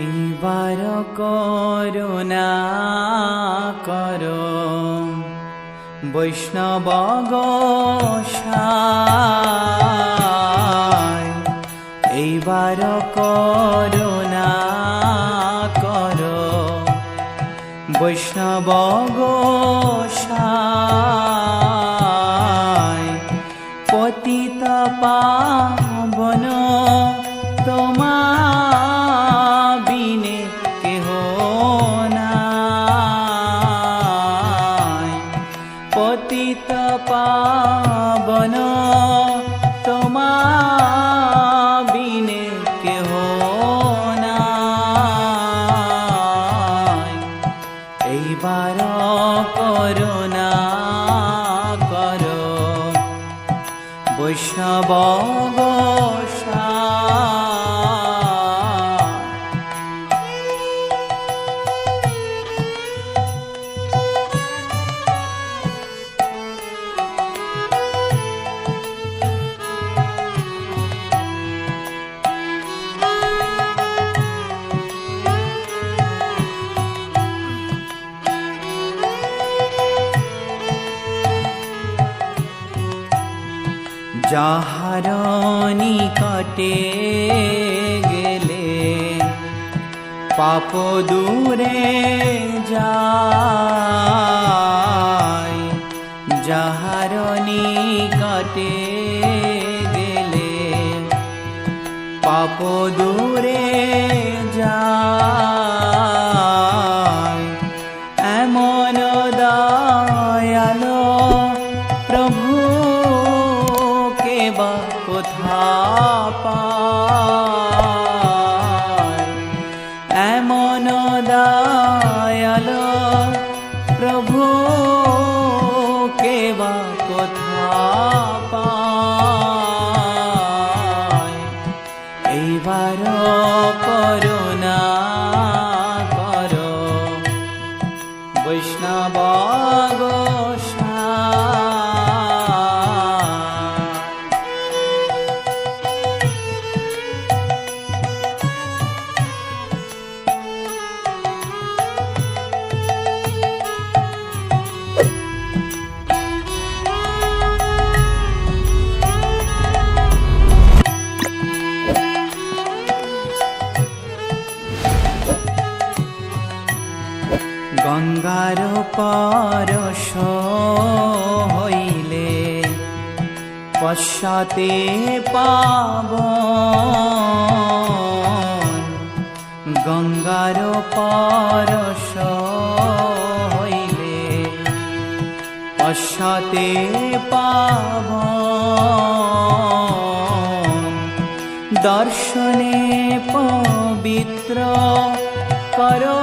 এইবার করুণা কর। বৈষ্ণব এইবার করুণা কর। বৈষ্ণব পতিত পাবন তোমা পতিত পাবন তোমা বিনে কেহ নাই এইবার করুণা কর বৈষ্ণব গোসা যাহার নিকটে গেলে, পাপ দূরে যায়। যাহার নিকটে গেলে, পাপ দূরে যায়। এমন দয়ালো প্রভু কেবা কোথা পায় এমন দয়ালো প্রভু কেবা কোথা পায় এইবার করুণা কর। বৈষ্ণব গঙ্গার পরশ হইলে পশ্চাতে পাব গঙ্গার পরশ হইলে পশ্চাতে পাব দর্শনে পবিত্র করো।